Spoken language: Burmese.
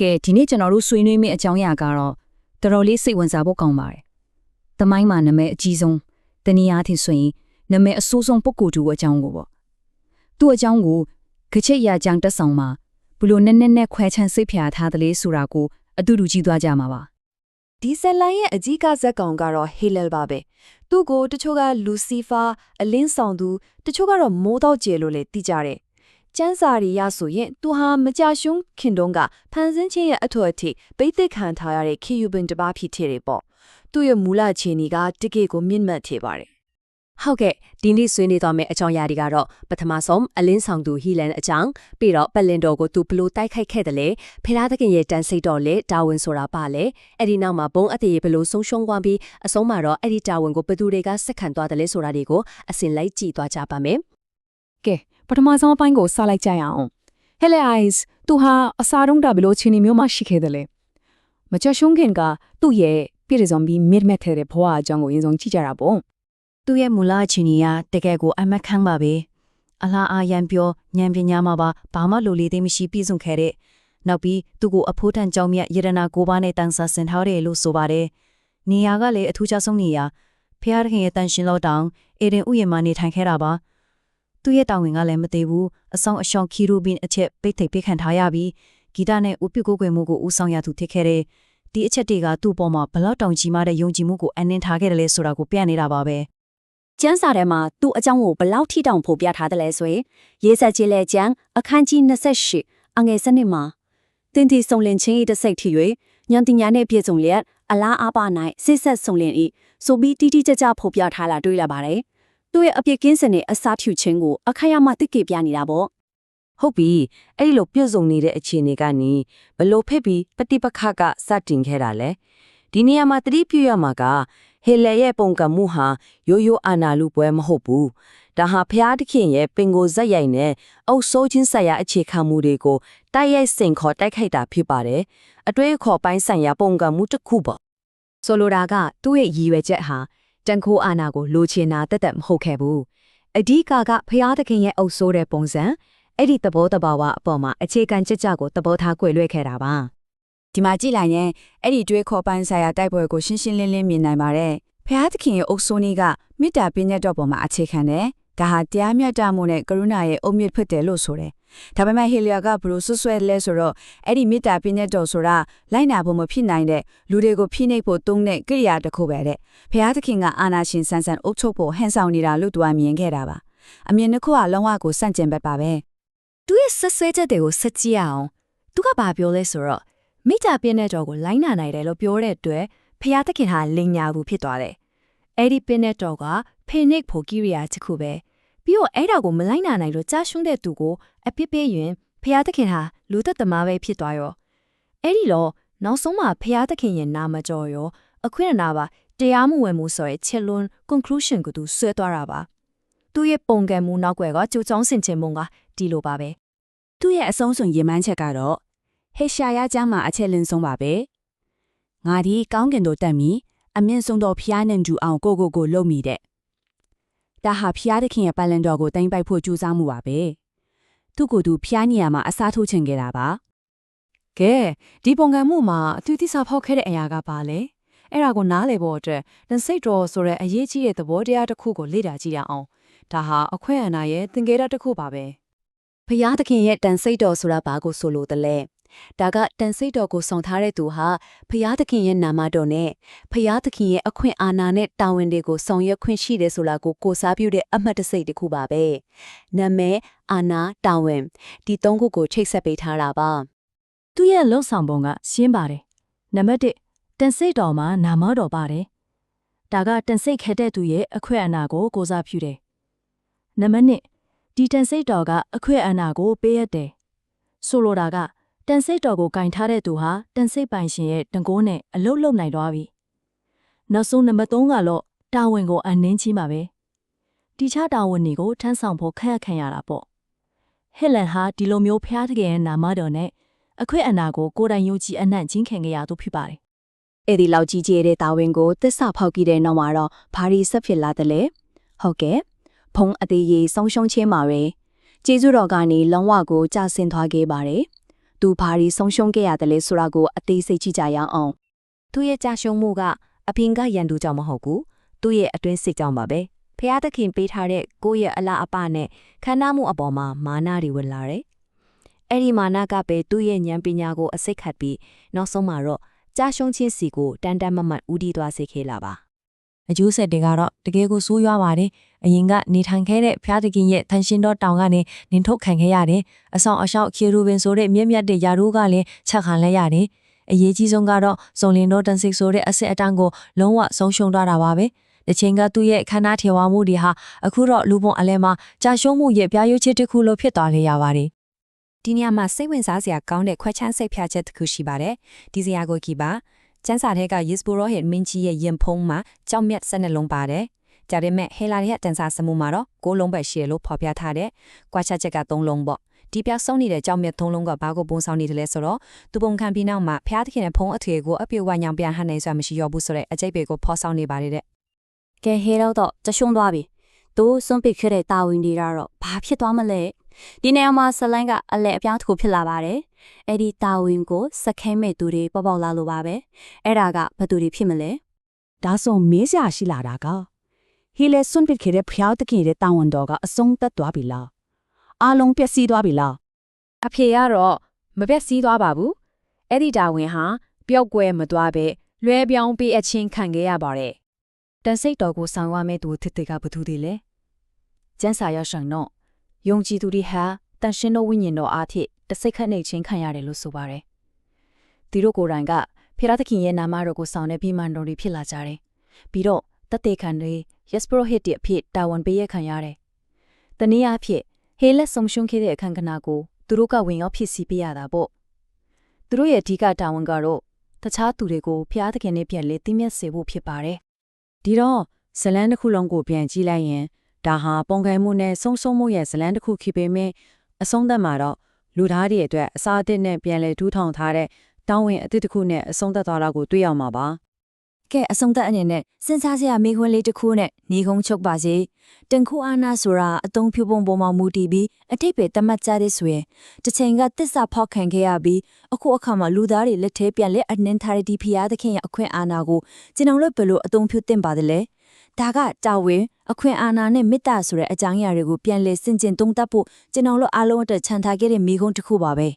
ကဲဒီနေ့ကျွန်တော်တို့ဆွေးနွေးမယ့်အကြောင်းအရာကတော့တော်တော်လေးစိတ်ဝင်စားဖို့ကောင်းပါတယ်။တမိုင်းမှာနာမည်အကြီးဆုံးတနည်းအားဖြင့်ဆိုရင်နာမည်အဆိုးဆုံးပုဂ္ဂိုလ်တူအကြောင်းကိုပေါ့။သူ့အကြောင်းကိုခချစ်ရကြောင်တက်ဆောင်မှာဘလို့နဲ့နဲ့နဲ့ခွဲချမ်းစိတ်ဖြာထားတယ်လေဆိုတာကိုအတူတူကြည့်သွားကြမှာပါဒီဇက်လိုင်းရဲ့အကြီးကဇက်ကောင်ကတော့ဟေလယ်ပါပဲသူ့ကိုတချို့ကလူစီဖာအလင်းဆောင်သူတချို့ကတော့မိုးတော့ကျယ်လို့လည်းသိကြတယ် ကျန်းစာရီရဆိုရင်သူဟာမကြရှုံးခင်တုန်းကဖန်ဆင်းချင်းရဲ့အထွတ်အထိပိတ်သက်ခံထားရတဲ့ခီယူဘင်တစ်ပါးဖြစ်တဲ့ပေါ့သူ့ရဲ့မူလခြေနေကတကယ့်ကိုမြင့်မှတ်ထေပါတယ်ဟုတ်ကဲ့ဒီနေ့ဆွေးနွေးသွားမယ့်အကြောင်းအရာတွေကတော့ပထမဆုံးအလင်းဆောင်သူဟီလန်အကြောင်းပြီးတော့ပလင်တော်ကိုသူဘလို့တိုက်ခိုက်ခဲ့တယ်လဲဖေလားသခင်ရဲ့တန်စိတ်တော်လဲတာဝန်ဆိုတာပါလဲအဲ့ဒီနောက်မှာဘုံအသေးဘလို့ဆုံးရှုံးသွားပြီးအဆုံးမှာတော့အဲ့ဒီတာဝန်ကိုဘသူတွေကစက်ခံသွားတယ်လဲဆိုတာတွေကိုအစင်လိုက်ကြည့်သွားကြပါမယ်ကဲ ပထမဆုံးအပိုင်းကိုစလိုက်ကြရအောင် Hello eyes သူဟာအစာတုံးတာဘလို့ချင်းနေမျိုးမှရှိခဲ့တယ်လေမချရှုံးခင်ကသူ့ရဲ့ပြည်စုံပြီးမြစ်မဲ့တဲ့ဘဝအကြောင်းကိုအရင်ဆုံးကြည့်ကြတာပေါ့သူ့ရဲ့မူလအချင်းကြီးကတကယ်ကိုအမတ်ခန်းပါပဲအလားအာရန်ပြောဉာဏ်ပညာမှာပါဘာမှလိုလေသိမရှိပြည့်စုံခဲ့တဲ့နောက်ပြီးသူ့ကိုအဖိုးတန်ကြောင့်မြတ်ယရနာကိုပါနဲ့တန်ဆာဆင်ထားတယ်လို့ဆိုပါတယ်နေရာကလည်းအထူးခြားဆုံးနေရာဖျားခင်ရဲ့တန်ရှင်လောတောင်အေဒင်ဥယျာဉ်မှာနေထိုင်ခဲ့တာပါ သူ့ရဲ့တောင်ဝင်ကလည်းမသေးဘူးအဆောင်အရှောင်းခီရူဘင်အချက်ပိတ်ထိပ်ပိတ်ခံထားရပြီးဂီတနဲ့ဥပ္ပကိုကွယ်မှုကိုဦးဆောင်ရသူဖြစ်ခဲ့တဲ့ဒီအချက်တွေကသူ့ပေါ်မှာဘလောက်တောင်ကြီးမားတဲ့ယုံကြည်မှုကိုအနှင်းထားခဲ့တယ်လဲဆိုတာကိုပြနေတာပါပဲကျန်းစာထဲမှာသူ့အကြောင်းကိုဘလောက်ထိတောင်ဖော်ပြထားတယ်လဲဆိုရင်ရေးဆက်ကြီးလဲကျန်းအခန်းကြီး28အငယ်စနစ်မှာတင်တီစုံလင်ချင်း၏တစ်စိတ်ထီ၍ညံတင်ညာနဲ့ပြည့်စုံလျက်အလားအပါ၌စစ်ဆက်စုံလင်၏ဆိုပြီးတိတိကျကျဖော်ပြထားလာတွေ့လာပါတယ် သူ့ရဲ့အပြစ်ကင်းစင်တဲ့အစားဖြူခြင်းကိုအခါရမှတိကေပြနေတာပေါ့ဟုတ်ပြီအဲ့လိုပြုတ်စုံနေတဲ့အခြေအနေကနေဘလို့ဖက်ပြီးပฏิပခကစတင်ခဲ့တာလဲဒီနေရာမှာသတိပြုရမှာကဟေလရဲ့ပုံကံမှုဟာရိုးရိုးအာနာလူပွဲမဟုတ်ဘူးဒါဟာဖျားသခင်ရဲ့ပင်ကိုဇက်ရိုက်နဲ့အုပ်ဆိုးချင်းဆိုင်ရာအခြေခံမှုတွေကိုတိုက်ရိုက်စင်ခေါ်တိုက်ခိုက်တာဖြစ်ပါတယ်အတွေ့အခေါ်ပိုင်းဆိုင်ရာပုံကံမှုတစ်ခုပေါ့ဆိုလိုတာကသူ့ရဲ့ရည်ရွယ်ချက်ဟာ တန်ခိုးအာနာကိုလိုချင်တာတက်တက်မဟုတ်ခဲ့ဘူးအဓိကကဖျားသခင်ရဲ့အုပ်ဆိုးတဲ့ပုံစံအဲ့ဒီသဘောတဘာဝအပေါ်မှာအခြေခံချက်ကြကိုသဘောထားကွယ်လွဲခဲ့တာပါဒီမှာကြည့်လိုက်ရင်အဲ့ဒီတွေးခေါ်ပိုင်းဆိုင်ရာတိုက်ပွဲကိုရှင်းရှင်းလင်းလင်းမြင်နိုင်ပါတယ်ဖျားသခင်ရဲ့အုပ်စိုးနည်းကမေတ္တာပညာတော်ပေါ်မှာအခြေခံတယ်ဒါဟာတရားမျှတမှုနဲ့ကရုဏာရဲ့အုံမြင့်ဖြစ်တယ်လို့ဆိုတယ် ဒါပေမဲ့ဟေလီယာကဘလို့ဆွဆွဲလဲဆိုတော့အဲ့ဒီမေတ္တာပညာတော်ဆိုတာလိုက်နာဖို့မဖြစ်နိုင်တဲ့လူတွေကိုဖိနှိပ်ဖို့တုံးတဲ့ကိရိယာတစ်ခုပဲတဲ့ဖျားသခင်ကအာနာရှင်ဆန်းဆန်းအုပ်ချုပ်ဖို့ဟန်ဆောင်နေတာလို့သူကမြင်ခဲ့တာပါအမြင်တစ်ခုကလုံးဝကိုစန့်ကျင်ဘက်ပါပဲသူရဲ့ဆက်ဆွဲချက်တွေကိုဆက်ကြည့်အောင်သူကဘာပြောလဲဆိုတော့မိတာပြင်းတဲ့တော်ကိုလိုင်းနာနိုင်တယ်လို့ပြောတဲ့အတွက်ဖျားသခင်ဟာလင်ညာဘူးဖြစ်သွားတယ်အဲ့ဒီပြင်းတဲ့တော်ကဖေနစ်ဖို့ကိရိယာတစ်ခုပဲ ပြီးတော့အဲ့ဒါကိုမလိုင်းနာနိုင်လို့ကြားရှုံးတဲ့သူကိုအပြစ်ပေးရင်ဖျားသခင်ဟာလူသက်သမားပဲဖြစ်သွားရောအဲ့ဒီတော့နောက်ဆုံးမှာဖျားသခင်ရဲ့နာမကျော်ရောအခွင့်အနာပါတရားမှုဝင်မှုဆိုရဲချက်လွန် conclusion ကိုသူဆွဲသွားတာပါသူရဲ့ပုံကံမှုနောက်ွယ်ကကြိုးချောင်းဆင်ခြင်မှုကဒီလိုပါပဲသူ့ရဲ့အဆုံးစွန်ရင်မှန်းချက်ကတော့ဟေရှာယကျမ်းမှာအချက်လင်းဆုံးပါပဲငါဒီကောင်းကင်တို့တက်မီအမြင့်ဆုံးသောဖျားနှံကျူအောင်ကိုကိုကိုလုံမိတဲ့ ဒါဟာဖျားသခင်ရဲ့ပလန်တော်ကိုတင်ပိုက်ဖို့ကြိုးစားမှုပါပဲသူ့ကိုယ်သူဖျားနေရမှာအစားထိုးချင်ခဲ့တာပါကဲဒီပုံကံမှုမှာအသူတိစာဖောက်ခဲ့တဲ့အရာကပါလေအဲ့ဒါကိုနားလည်ဖို့အတွက်တန်စိတ်တော်ဆိုတဲ့အရေးကြီးတဲ့သဘောတရားတစ်ခုကိုလေ့လာကြည့်ရအောင်ဒါဟာအခွင့်အာဏာရဲ့သင်္ကေတတစ်ခုပါပဲဖျားသခင်ရဲ့တန်စိတ်တော်ဆိုတာဘာကိုဆိုလိုသလဲ ဒါကတန်စိတ်တော်ကိုဆောင်ထားတဲ့သူဟာဖျားသခင်ရဲ့နာမတော်နဲ့ဖျားသခင်ရဲ့အခွင့်အာဏာနဲ့တာဝန်တွေကိုဆောင်ရွက်ခွင့်ရှိတယ်ဆိုတာကိုကိုစားပြုတဲ့အမှတ်တစိတ်တစ်ခုပါပဲနာမည်အာဏာတာဝန်ဒီသုံးခုကိုချိတ်ဆက်ပေးထားတာပါသူ့ရဲ့လှုပ်ဆောင်ပုံကရှင်းပါတယ်နံပါတ်1တန်စိတ်တော်မှာနာမတော်ပါတယ်ဒါကတန်စိတ်ခက်တဲ့သူရဲ့အခွင့်အာဏာကိုကိုစားပြုတယ်နံပါတ်2ဒီတန်စိတ်တော်ကအခွင့်အာဏာကိုပေးရတယ်ဆိုလိုတာက တန်စိတ်တော်ကိုကင်ထားတဲ့သူဟာတန်စိတ်ပိုင်ရှင်ရဲ့တန်ကိုးနဲ့အလုတ်လုံနိုင်သွားပြီနောက်ဆုံးနံပါတ်3ကတော့တာဝန်ကိုအနှင်းချင်းပါပဲဒီခြားတာဝန်တွေကိုထမ်းဆောင်ဖို့ခက်ခံရတာပေါ့ဟက်လန်ဟာဒီလိုမျိုးဖျားတကယ်ရဲ့နာမတော်နဲ့အခွင့်အာဏာကိုကိုယ်တိုင်ယုံကြည်အနှံ့ချင်းခံခဲ့ရသူဖြစ်ပါတယ်အဲ့ဒီလောက်ကြီးကျယ်တဲ့တာဝန်ကိုသစ္စာဖောက်ကြည့်တဲ့နောက်မှာတော့ဘာရီဆက်ဖြစ်လာတယ်လဲဟုတ်ကဲ့ဖုံးအသေးရေးဆုံးရှုံးခြင်းမှာပဲကျေးဇူးတော်ကနေလုံးဝကိုကြာဆင်သွားခဲ့ပါတယ် သူသူဘာရီဆုံးရှုံးခဲ့ရတယ်လဲဆိုတာကိုအသေးစိတ်ကြည့်ကြရအောင်သူ့ရဲ့ကြာရှုံးမှုကအဖင်ကရန်သူကြောင့်မဟုတ်ဘူးသူ့ရဲ့အတွင်းစိတ်ကြောင့်ပါပဲဖះသခင်ပေးထားတဲ့ကိုယ့်ရဲ့အလားအပနဲ့ခန္ဓာမှုအပေါ်မှာမာနတွေဝင်လာတယ်အဲ့ဒီမာနကပဲသူ့ရဲ့ဉာဏ်ပညာကိုအစိတ်ခတ်ပြီးနောက်ဆုံးမှာတော့ကြာရှုံးခြင်းစီကိုတန်တန်မတ်မတ်ဦးတည်သွားစေခဲ့လာပါ အကျိုးဆက်တွေကတော့တကယ်ကိုဆိုးရွားပါတယ်အရင်ကနေထိုင်ခဲ့တဲ့ဖျားတခင်ရဲ့တန်ရှင်တော်တောင်ကနေနင်ထုတ်ခံခဲ့ရတယ်အဆောင်အရှောက်ခီရူဘင်ဆိုတဲ့မြက်မြက်တဲ့ယာရိုးကလည်းချက်ခံလဲရတယ်အရေးကြီးဆုံးကတော့စုံလင်တော်တန်စစ်ဆိုတဲ့အစ်စ်အတန်းကိုလုံးဝဆုံးရှုံးသွားတာပါပဲတစ်ချိန်ကသူ့ရဲ့ခန္ဓာထေဝါမှုတွေဟာအခုတော့လူပုံအလဲမှာကြာရှုံးမှုရဲ့ပြားရွှေချက်တစ်ခုလိုဖြစ်သွားလေရပါတယ်ဒီနေရာမှာစိတ်ဝင်စားစရာကောင်းတဲ့ခွဲချမ်းစိတ်ဖြာချက်တစ်ခုရှိပါတယ်ဒီစရာကိုကြည့်ပါ ကျန်းစာထဲက Yisboro ရဲ့မင်းကြီးရဲ့ရင်ဖုံးမှာကြောက်မြတ်ဆက်နှလုံးပါတယ်ကြတဲ့မဲ့ဟဲလာရဲ့တန်စာစမှုမှာတော့ကိုးလုံးပဲရှိရလို့ဖော်ပြထားတဲ့ကွာချချက်က၃လုံးပေါ့ဒီပြောက်ဆုံးနေတဲ့ကြောက်မြတ်သုံးလုံးကဘာကိုပုံဆောင်နေတယ်လဲဆိုတော့သူပုံခံပြီးနောက်မှာဖျားသခင်ရဲ့ဖုံးအထွေကိုအပြည့်ဝညောင်ပြန်ဟန်နေစွာမရှိရောဘူးဆိုတဲ့အကျိတ်ပေကိုဖော်ဆောင်နေပါတယ်တဲ့ကဲဟဲတော့တော့တရှုံးသွားပြီသူစွန့်ပစ်ခဲ့တဲ့တာဝန်တွေကတော့ဘာဖြစ်သွားမလဲဒီနေရာမှာဆလိုင်းကအလဲအပြောင်းတစ်ခုဖြစ်လာပါတယ် အဲ့ဒီတာဝန်ကိုစခဲမဲ့သူတွေပေါ်ပေါက်လာလို့ပါပဲအဲ့ဒါကဘယ်သူတွေဖြစ်မလဲဒါဆိုမေးစရာရှိလာတာကဟီလေစွန့်ပစ်ခဲ့တဲ့ဖျောက်တခင်ရဲ့တာဝန်တော်ကအဆုံးသက်သွားပြီလားအားလုံးပျက်စီးသွားပြီလားအဖေကတော့မပက်စီးသွားပါဘူးအဲ့ဒီတာဝန်ဟာပျောက်ကွယ်မသွားပဲလွဲပြောင်းပေးအချင်းခံခဲ့ရပါတယ်တန်စိတ်တော်ကိုဆောင်ရမယ့်သူတစ်တကဘသူတွေလဲကျန်းစာရဆောင်တော့ယုံကြည်သူတွေဟာတန်ရှင်တော်ဝိညာဉ်တော်အားဖြင့် တစိတ်ခတ်နေချင်းခံရတယ်လို့ဆိုပါတယ်ဒီတို့ကိုယ်တိုင်ကဖေရသခင်ရဲ့နာမတော်ကိုဆောင်တဲ့ပြီးမှန်တော်တွေဖြစ်လာကြတယ်ပြီးတော့တသက်ခံတွေ yes pro hit ရဲ့အဖြစ်တာဝန်ပေးရခံရတယ်တနည်းအားဖြင့်ဟေလက်ဆုံရှုံးခဲ့တဲ့အခန်းကဏ္ဍကိုသူတို့ကဝင်ရောက်ဖြစ်စီပေးရတာပေါ့သူတို့ရဲ့အဓိကတာဝန်ကတော့တခြားသူတွေကိုဖျားသခင်နဲ့ပြန်လေသိမျက်စေဖို့ဖြစ်ပါတယ်ဒီတော့ဇလန်းတစ်ခုလုံးကိုပြန်ကြည့်လိုက်ရင်ဒါဟာပုံခိုင်မှုနဲ့ဆုံးဆုံးမှုရဲ့ဇလန်းတစ်ခုဖြစ်ပေမဲ့အဆုံးသတ်မှာတော့ လူသားတွေအတွက်အစားအသစ်နဲ့ပြန်လဲထူးထောင်ထားတဲ့တောင်းဝင်အသစ်တစ်ခုနဲ့အဆုံးသတ်သွားတာကိုတွေ့ရမှာပါ ကဲအဆုံးသက်အနေနဲ့စဉ်းစားစရာမိခွန်းလေးတစ်ခုနဲ့ညီကုန်းချုပ်ပါစေတင်ခုအာနာဆိုတာအတုံးဖြူပုံပေါ်မှာမူတည်ပြီးအထိပ္ပယ်တတ်မှတ်ကြတဲ့ဆိုရင်တစ်ချိန်ကတစ္ဆာဖောက်ခံခဲ့ရပြီးအခုအခါမှာလူသားတွေလက်ထဲပြန်လဲအနှင်းထားတဲ့ဒီဖျားသခင်ရဲ့အခွင့်အာဏာကိုကျွန်တော်တို့ဘယ်လိုအတုံးဖြူတင်ပါတယ်လဲဒါကတာဝန်အခွင့်အာဏာနဲ့မေတ္တာဆိုတဲ့အကြောင်းအရာတွေကိုပြန်လဲစင်ကျင်သုံးသပ်ဖို့ကျွန်တော်တို့အားလုံးအတွက်ခြံထားခဲ့တဲ့မိကုန်းတစ်ခုပါပဲ